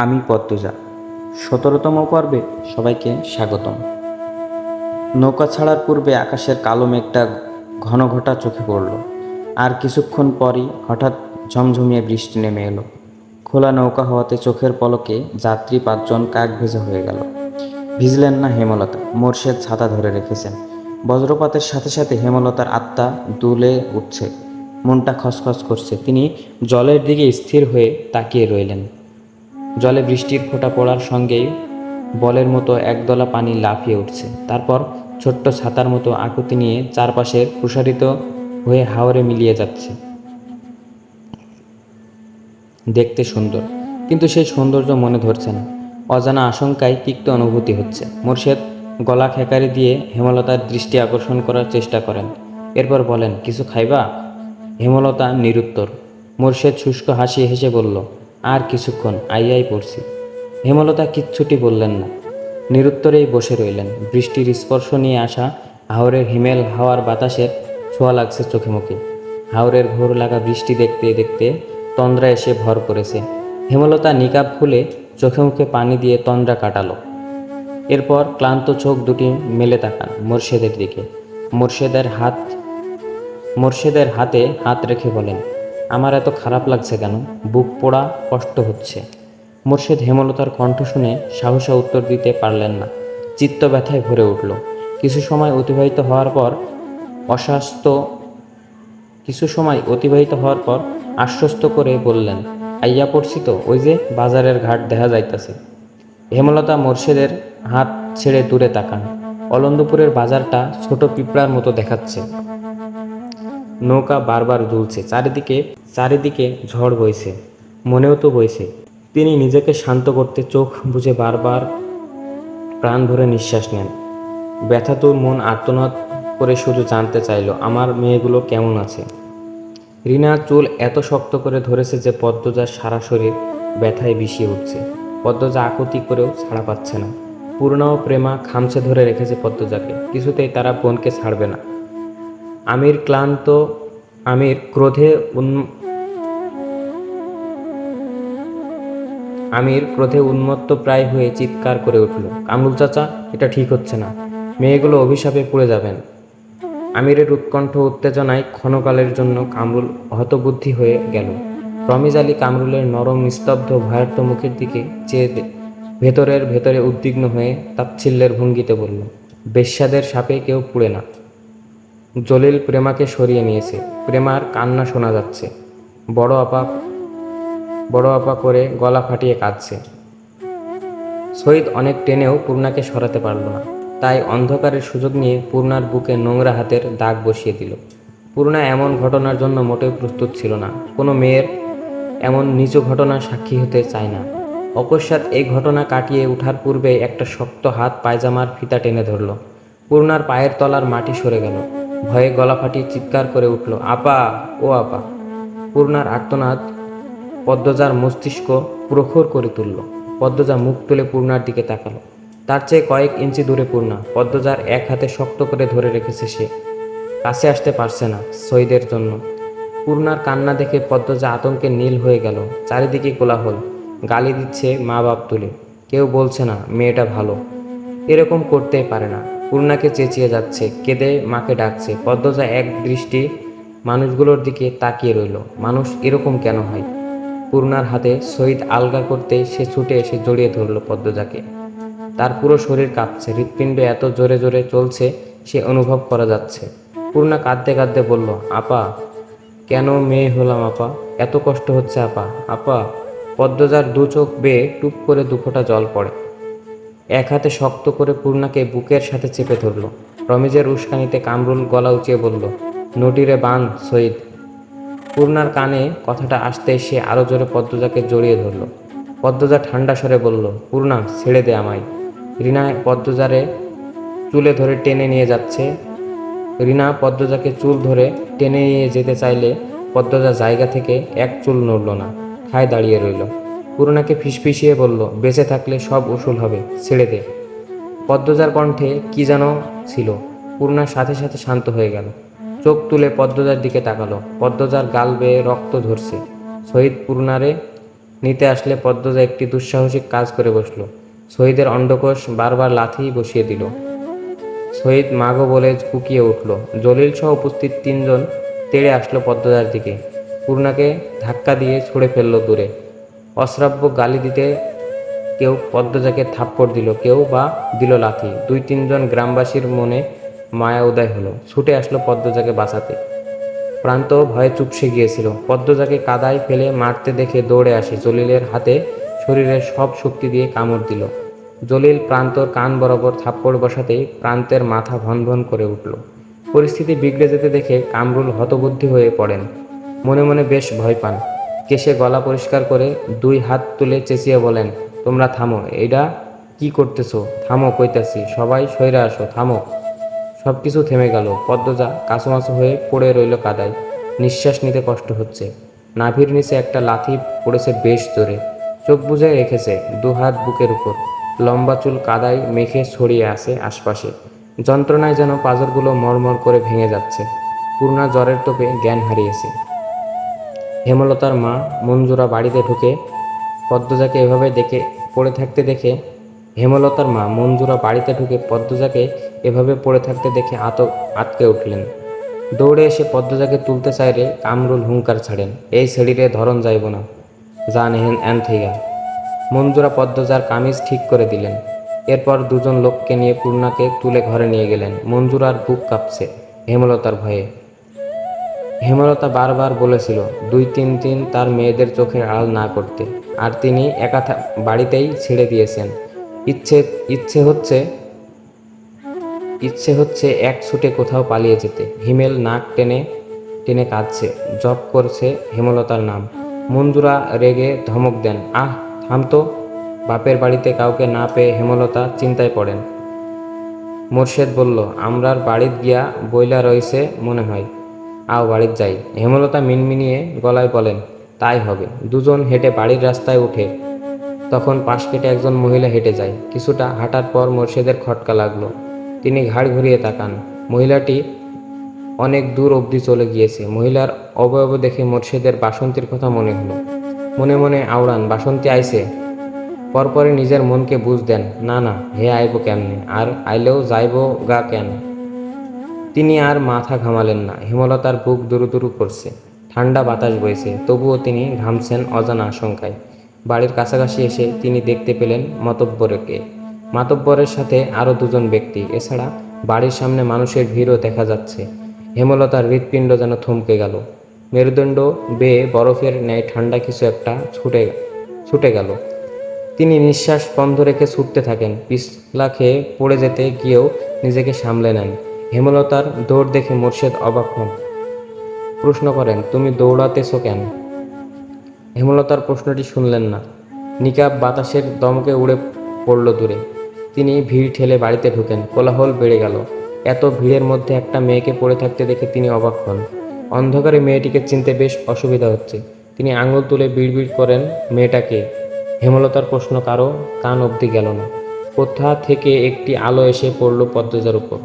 আমি পদ্মজা। সতেরোতম পর্বে সবাইকে স্বাগতম। নৌকা ছাড়ার পূর্বে আকাশের কালো মেঘটা ঘন ঘটা চোখে পড়ল। আর কিছুক্ষণ পরই হঠাৎ ঝমঝমিয়ে বৃষ্টি নেমে এলো। খোলা নৌকা হওয়াতে চোখের পলকে যাত্রী পাঁচজন কাক ভেজে হয়ে গেল। ভিজলেন না হেমলতা, মোর্শেদ ছাতা ধরে রেখেছেন। বজ্রপাতের সাথে সাথে হেমলতার আত্মা দুলে উঠছে। মনটা খসখস করছে। তিনি জলের দিকে স্থির হয়ে তাকিয়ে রইলেন। জলে বৃষ্টির ফোঁটা পড়ার সঙ্গেই বলের মতো একদলা পানি লাফিয়ে উঠছে। তারপর ছোট্ট ছাতার মতো আকুতি নিয়ে চারপাশের প্রসারিত হয়ে হাওরে মিলিয়ে যাচ্ছে। দেখতে সুন্দর, কিন্তু সেই সৌন্দর্য মনে ধরছে না। অজানা আশঙ্কায় তিক্ত অনুভূতি হচ্ছে। মোর্শেদ গলা খেকারি দিয়ে হেমলতার দৃষ্টি আকর্ষণ করার চেষ্টা করেন। এরপর বলেন, কিছু খাইবা? হেমলতা নিরুত্তর। মোর্শেদ শুষ্ক হাসি হেসে বলল আর কিছুক্ষণ আইয়াই পড়ছি। হেমলতা কিচ্ছুটি বললেন না। নিরুত্তরেই বসে রইলেন। বৃষ্টির স্পর্শ নিয়ে আসা হাওরের হিমেল হাওয়ার বাতাসের ছোঁয়া লাগছে চোখে মুখে। হাওরের ঘোর লাগা বৃষ্টি দেখতে দেখতে তন্দ্রা এসে ভর করেছে। হেমলতা নিকাব খুলে চোখে মুখে পানি দিয়ে তন্দ্রা কাটালো। এরপর ক্লান্ত চোখ দুটি মেলে তাকান মোর্শেদের দিকে। মোর্শেদের হাত, মোর্শেদের হাতে হাত রেখে বলেন আমার এত খারাপ লাগছে কেন? বুক পোড়া, কষ্ট হচ্ছে। মোর্শেদ হেমলতার কণ্ঠ শুনে সাহসা উত্তর দিতে পারলেন না। চিত্ত ব্যথায় ভরে উঠল। কিছু সময় অতিবাহিত হওয়ার পর অস্বাস্থ্য, কিছু সময় অতিবাহিত হওয়ার পর আশ্বস্ত করে বললেন, আইয়া পড়ছি তো, ওই যে বাজারের ঘাট দেখা যাইতাছে। হেমলতা মোর্শেদের হাত ছেড়ে দূরে তাকান। অলন্দপুরের বাজারটা ছোট পিঁপড়ার মতো দেখাচ্ছে। নৌকা বারবার দুলছে, চারিদিকে চারিদিকে ঝড় বইছে, মনেও তো বইছে। তিনি নিজেকে শান্ত করতে চোখ বুঝে বারবার প্রাণ ভরে নিঃশ্বাস নেন। ব্যথা ব্যথাতুর মন আর্তনাদ করে শুধু জানতে চাইলো, আমার মেয়েগুলো কেমন আছে? রিনা চুল এত শক্ত করে ধরেছে যে পদ্মজার সারা শরীর ব্যথায় বিষিয়ে উঠছে। পদ্মজা আকুতি করেও ছাড়া পাচ্ছে না। পূর্ণা ও প্রেমা খামছে ধরে রেখেছে পদ্মজাকে। কিছুতেই তারা বোনকে ছাড়বে না। আমির ক্লান্ত আমির ক্রোধে আমির ক্রোধে উন্মত্ত প্রায় হয়ে চিৎকার করে উঠল, কামরুল চাচা, এটা ঠিক হচ্ছে না। মেয়েগুলো অভিশাপে পড়ে যাবেন আমিরের উৎকণ্ঠ উত্তেজনায় ক্ষণকালের জন্য কামরুল হতবুদ্ধি হয়ে গেল। রমিজ আলী কামরুলের নরম, নিস্তব্ধ ভয়ার্থ মুখের দিকে চেয়ে ভেতরের ভেতরে উদ্বিগ্ন হয়ে তাচ্ছিল্যের ভঙ্গিতে বলল, বেশ্যাদের সাপে কেউ পুড়ে না। জলিল প্রেমাকে সরিয়ে নিয়েছে। প্রেমার কান্না শোনা যাচ্ছে। বড় আপা বড় আপা করে গলা ফাটিয়ে কাঁদছে। শহীদ অনেক টেনেও পূর্ণাকে সরাতে পারল না। তাই অন্ধকারের সুযোগ নিয়ে পূর্ণার বুকে নোংরা হাতের দাগ বসিয়ে দিল। পূর্ণা এমন ঘটনার জন্য মোটেও প্রস্তুত ছিল না। কোনো মেয়ের এমন নিচু ঘটনার সাক্ষী হতে চায় না। অকস্মাৎ এই ঘটনা কাটিয়ে ওঠার পূর্বে একটা শক্ত হাত পায়জামার ফিতা টেনে ধরল। পূর্ণার পায়ের তলার মাটি সরে গেল। ভয়ে গলা ফাটিয়ে চিৎকার করে উঠল, আপা, ও আপা। পূর্ণার আর্তনাদ পদ্মজার মস্তিষ্ক প্রখর করে তুলল। পদ্মজা মুখ তুলে পূর্ণার দিকে তাকালো। তার চেয়ে কয়েক ইঞ্চি দূরে পূর্ণা। পদ্মজার এক হাতে শক্ত করে ধরে রেখেছে সে। কাছে আসতে পারছে না শহীদের জন্য। পূর্ণার কান্না দেখে পদ্মজা আতঙ্কে নীল হয়ে গেল। চারিদিকে কোলাহল। গালি দিচ্ছে মা বাপ তুলে। কেউ বলছে না, মেয়েটা ভালো। এরকম করতেই পারে না। পূর্ণাকে চেঁচিয়ে যাচ্ছে, কেঁদে মাকে ডাকছে। পদ্মজা এক দৃষ্টি মানুষগুলোর দিকে তাকিয়ে রইল। মানুষ এরকম কেন হয়? পূর্ণার হাতে শহীদ আলগা করতে সে ছুটে এসে জড়িয়ে ধরল পদ্মজাকে। তার পুরো শরীর কাঁপছে, হৃৎপিণ্ড এত জোরে জোরে চলছে, সে অনুভব করা যাচ্ছে। পূর্ণা কাঁদতে কাঁদতে বলল, আপা, কেন মেয়ে হলাম আপা? এত কষ্ট হচ্ছে আপা। আপা, পদ্মজার দু চোখ বেয়ে টুপ করে দুফোঁটা জল পড়ে। এক হাতে শক্ত করে পূর্ণাকে বুকের সাথে চেপে ধরল। রমিজের উস্কানিতে কামরুল গলা উঁচিয়ে বলল, নটিরে বান শহীদ পূর্ণার কানে কথাটা আসতে সে আরও জোরে পদ্মজাকে জড়িয়ে ধরল। পদ্মজা ঠান্ডা স্বরে বলল, পূর্ণা, ছেড়ে দে আমায়। রিনা পদ্মজারে চুলে ধরে টেনে নিয়ে যাচ্ছে। রিনা পদ্মজাকে চুল ধরে টেনে নিয়ে যেতে চাইলে পদ্মজা জায়গা থেকে এক চুল নড়ল না ঠায় দাঁড়িয়ে রইল। পূর্ণাকে ফিসফিসিয়ে বলল, বেঁচে থাকলে সব উসুল হবে, ছেড়ে দে। পদ্মজার কণ্ঠে কি যেন ছিল পূর্ণার সাথে সাথে শান্ত হয়ে গেল। চোখ তুলে পদ্মজার দিকে তাকালো। পদ্মজার গাল বেয়ে রক্ত ঝরছে। শহীদ পূর্ণারে নিতে আসলে পদ্মজা একটি দুঃসাহসিক কাজ করে বসল। শহীদের অন্ডকোষ বারবার লাথি বসিয়ে দিল। শহীদ মাগো বলে কুকিয়ে উঠল। জলিল সহ উপস্থিত তিনজন তেড়ে আসলো পদ্মজার দিকে। পূর্ণাকে ধাক্কা দিয়ে ছুঁড়ে ফেলল দূরে। অশ্রাব্য গালি দিতে কেউ পদ্মজাকে থাপ্পড় দিল, কেউ বা দিল লাথি। দুই তিনজন গ্রামবাসীর মনে মায়া উদয় হলো। ছুটে আসলো পদ্মজাকে বাঁচাতে। প্রান্ত ভয়ে চুপসে গিয়েছিল। পদ্মজাকে কাদায় ফেলে মারতে দেখে দৌড়ে আসে। জলিলের হাতে শরীরের সব শক্তি দিয়ে কামড় দিল। জলিল প্রান্তর কান বরাবর থাপ্পড় বসাতেই প্রান্তের মাথা ভন ভন করে উঠল। পরিস্থিতি বিগড়ে যেতে দেখে কামরুল হতবুদ্ধি হয়ে পড়েন। মনে মনে বেশ ভয় পান। কেশে গলা পরিষ্কার করে দুই হাত তুলে চেঁচিয়ে বলেন, তোমরা থামো এটা কি করতেছো? থামো, কইতাছি, সবাই সইরা আসো, থামো। সব কিছু থেমে গেল। পদ্মজা কাঁচুমাচু হয়ে পড়ে রইল কাদায়। নিঃশ্বাস নিতে কষ্ট হচ্ছে। নাভির নিচে একটা লাথি পড়েছে বেশ জোরে। চোখ বুঝে রেখেছে দু হাত বুকের উপর। লম্বা চুল কাদায় মেখে ছড়িয়ে আছে আশপাশে। যন্ত্রণায় যেন পাজরগুলো মরমর করে ভেঙে যাচ্ছে। পূর্ণা জ্বরের তোপে জ্ঞান হারিয়েছে। হেমলতার মা মঞ্জুরা বাড়িতে ঢুকে পদ্মজাকে এভাবে দেখে, পড়ে থাকতে দেখে, হেমলতার মা মঞ্জুরা বাড়িতে ঢুকে পদ্মজাকে এভাবে পড়ে থাকতে দেখে আত আটকে উঠলেন। দৌড়ে এসে পদ্মজাকে তুলতে চাইলে কামরুল হুঙ্কার ছাড়েন, এই ছেড়িরে ধরন যাইব না জান হেন এন মঞ্জুরা পদ্মজার কামিজ ঠিক করে দিলেন। এরপর দুজন লোককে নিয়ে পূর্ণাকে তুলে ঘরে নিয়ে গেলেন। মঞ্জুরার বুক কাঁপছে হেমলতার ভয়ে। হেমলতা বারবার বলেছিল, দুই তিন দিন তার মেয়েদের চোখে আড়াল না করতে। আর তিনি একা বাড়িতেই ছেড়ে দিয়েছেন। ইচ্ছে ইচ্ছে হচ্ছে ইচ্ছে হচ্ছে এক ছুটে কোথাও পালিয়ে যেতে। হিমেল নাক টেনে টেনে কাঁদছে। জপ করছে হেমলতার নাম। মঞ্জুরা রেগে ধমক দেন, আহ, থাম তো। বাপের বাড়িতে কাউকে না পেয়ে হেমলতা চিন্তায় পড়েন। মোর্শেদ বলল, আমরার বাড়িত গিয়া বইলা রইছে মনে হয়। আও বাড়িত যাই। হেমলতা মিনমিনিয়ে গলায় বলেন, তাই হবে। দুজন হেঁটে বাড়ির রাস্তায় উঠে তখন পাশ কেটে একজন মহিলা হেঁটে যায়। কিছুটা হাঁটার পর মোর্শেদের খটকা লাগল। তিনি ঘাড় ঘুরিয়ে তাকান। মহিলাটি অনেক দূর অবধি চলে গিয়েছে। মহিলার অবয়ব দেখে মোর্শেদের বাসন্তীর কথা মনে হলো। মনে মনে আওড়ান, বাসন্তী আইছে? পরপরে নিজের মনকে বুঝ দেন, না না, হে আইব কেমনে? আর আইলেও যাইব গা কেন? তিনি আর মাথা ঘামালেন না। হেমলতার বুক দুরু দুরু করছে। ঠান্ডা বাতাস বইছে। তবুও তিনি ঘামছেন অজানা আশঙ্কায়। বাড়ির কাছাকাছি এসে তিনি দেখতে পেলেন মতব্বরকে। মাতব্বরের সাথে আরও দুজন ব্যক্তি। এছাড়া বাড়ির সামনে মানুষের ভিড়ও দেখা যাচ্ছে। হেমলতার হৃৎপিণ্ড যেন থমকে গেল। মেরুদণ্ড বেয়ে বরফের ন্যায় ঠান্ডা কিছু একটা ছুটে ছুটে গেল। তিনি নিঃশ্বাস বন্ধ রেখে ছুটতে থাকেন। পিছলা খেয়ে পড়ে যেতে গিয়েও নিজেকে সামলে নেন। হেমলতার দৌড় দেখে মোর্শেদ অবাক হন। প্রশ্ন করেন, তুমি দৌড়াতেছো কেন? হেমলতার প্রশ্নটি শুনলেন না। নিকাব বাতাসের দমকে উড়ে পড়ল দূরে। তিনি ভিড় ঠেলে বাড়িতে ঢুকেন। কোলাহল বেড়ে গেল। এত ভিড়ের মধ্যে একটা মেয়েকে পড়ে থাকতে দেখে তিনি অবাক হন। অন্ধকারে মেয়েটিকে চিনতে বেশ অসুবিধা হচ্ছে। তিনি আঙুল তুলে বিড়বিড় করেন, মেয়েটাকে? হেমলতার প্রশ্ন কারও কান অবধি গেল না। কোথা থেকে একটি আলো এসে পড়ল পদ্মজার উপর?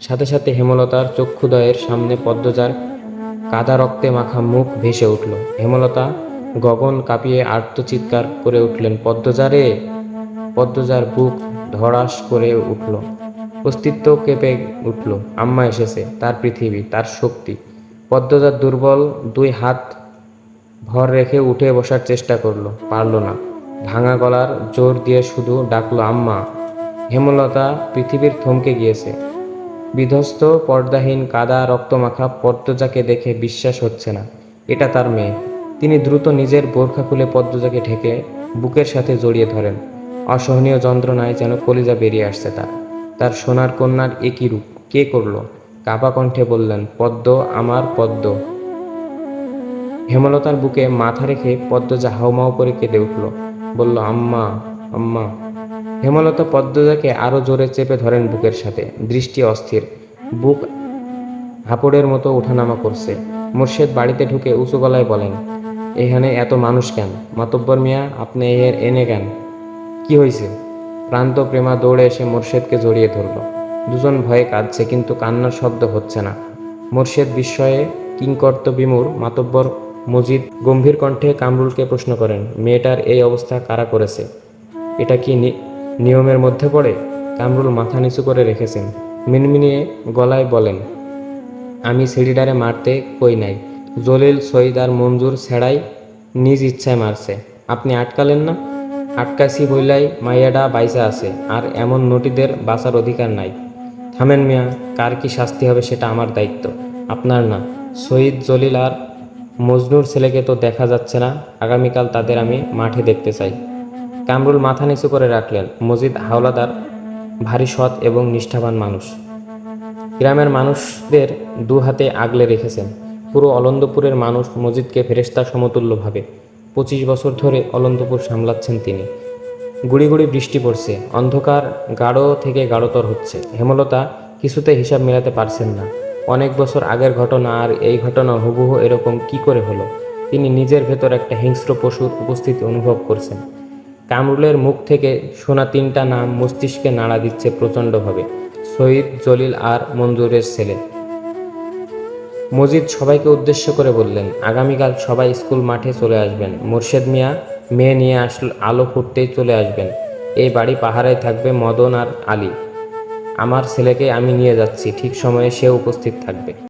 সাথে সাথে হেমলতার চক্ষুদয়ের সামনে পদ্মজার কাদা রক্তে মাখা মুখ ভেসে উঠল। হেমলতা গগন কাঁপিয়ে আর্তচিৎকার করে উঠলেন পদ্মজারে পদ্মজার বুক ধড়াস করে উঠল। অস্তিত্ব কেঁপে উঠল, আম্মা এসেছে, তার পৃথিবী, তার শক্তি। পদ্মজার দুর্বল দুই হাত ভর রেখে উঠে বসার চেষ্টা করল, পারল না। ভাঙা গলার জোর দিয়ে শুধু ডাকলো, আম্মা! হেমলতা পৃথিবীর থমকে গিয়েছে। বিধ্বস্ত, পর্দাহীন, কাদা, রক্তমাখা, পদ্মজাকে দেখে বিশ্বাস হচ্ছে না। এটা তার মেয়ে। তিনি দ্রুত নিজের বোরখা খুলে পদ্মজাকে ঢেকে বুকের সাথে জড়িয়ে ধরেন। অসহনীয় যন্ত্রণায় যেন কলিজা বেরিয়ে আসছে তার। তার সোনার কন্যার একই রূপ। কে করল? কাপা কণ্ঠে বললেন, পদ্ম, আমার পদ্ম। হেমলতার বুকে মাথা রেখে পদ্মজা হাউমাউ করে কেঁদে উঠল। বলল, আম্মা আম্মা। হেমলতা পদ্মজাকে আরও জোরে চেপে ধরেন বুকের সাথে। দৃষ্টি অস্থির। বুক হাপড়ের মতো ওঠানামা করছে। মোর্শেদ বাড়িতে ঢুকে উঁচু গলায় বলেন, এখানে এত মানুষ কেন? মাতব্বর মিয়া, আপনি এর এনে কেন? কি হয়েছে প্রান্ত প্রেমা দৌড়ে এসে মোর্শেদকে জড়িয়ে ধরল। দুজন ভয়ে কাঁদছে, কিন্তু কান্নার শব্দ হচ্ছে না। মোর্শেদ বিস্ময়ে কিংকর্ত বিমুর, মাতব্বর মজিদ গম্ভীর কণ্ঠে কামরুলকে প্রশ্ন করেন, মেয়েটার এই অবস্থা কারা করেছে? এটা কি নিয়মের মধ্যে পড়ে কামরুল মাথা নিচু করে রেখেছেন। মিনমিনিয়ে গলায় বলেন, আমি সিঁড়িডারে মারতে কই নাই। জলিল সঈদ আর মঞ্জুর ছেড়াই নিজ ইচ্ছায় মারছে। আপনি আটকালেন না? আটকাছি বইলাই মাইয়াডা বাইসা আছে, আর এমন নটিদের বাঁচার অধিকার নাই। থামেন মিয়া, কার কি শাস্তি হবে সেটা আমার দায়িত্ব। আপনার না। শহীদ জলিল আর মজনুর ছেলেকে তো দেখা যাচ্ছে না। আগামীকাল তাদের আমি মাঠে দেখতে চাই। কামরুল মাথা নিচু করে রাখলেন। মজিদ হাওলাদার, ভারী সৎ এবং নিষ্ঠাবান মানুষ। গ্রামের মানুষদের দু হাতে আগলে রেখেছেন। পুরো অলন্দপুরের মানুষ মজিদকে ফেরেস্তা সমতুল্য ভাবে। পঁচিশ বছর ধরে অলন্দপুর সামলাচ্ছেন তিনি। গুড়ি গুড়ি বৃষ্টি পড়ছে। অন্ধকার গাঢ় থেকে গাঢ়তর হচ্ছে। হেমলতা কিছুতে হিসাব মেলাতে পারছেন না। অনেক বছর আগের ঘটনা আর এই ঘটনা হুবহু এরকম কি করে হলো? তিনি নিজের ভেতর একটা হিংস্র পশুর উপস্থিতি অনুভব করছেন। কামরুলের মুখ থেকে শোনা তিনটা নাম মস্তিষ্কে নাড়া দিচ্ছে প্রচণ্ডভাবে। শহীদ জলিল আর মঞ্জুরের ছেলে। মজিদ সবাইকে উদ্দেশ্য করে বললেন, আগামীকাল সবাই স্কুল মাঠে চলে আসবেন। মোর্শেদ মিয়া, মেয়ে নিয়ে আসল আলো ফুটতেই চলে আসবেন। এই বাড়ি পাহারায় থাকবে মদন আর আলী। আমার ছেলেকে আমি নিয়ে যাচ্ছি, ঠিক সময়ে সে উপস্থিত থাকবে।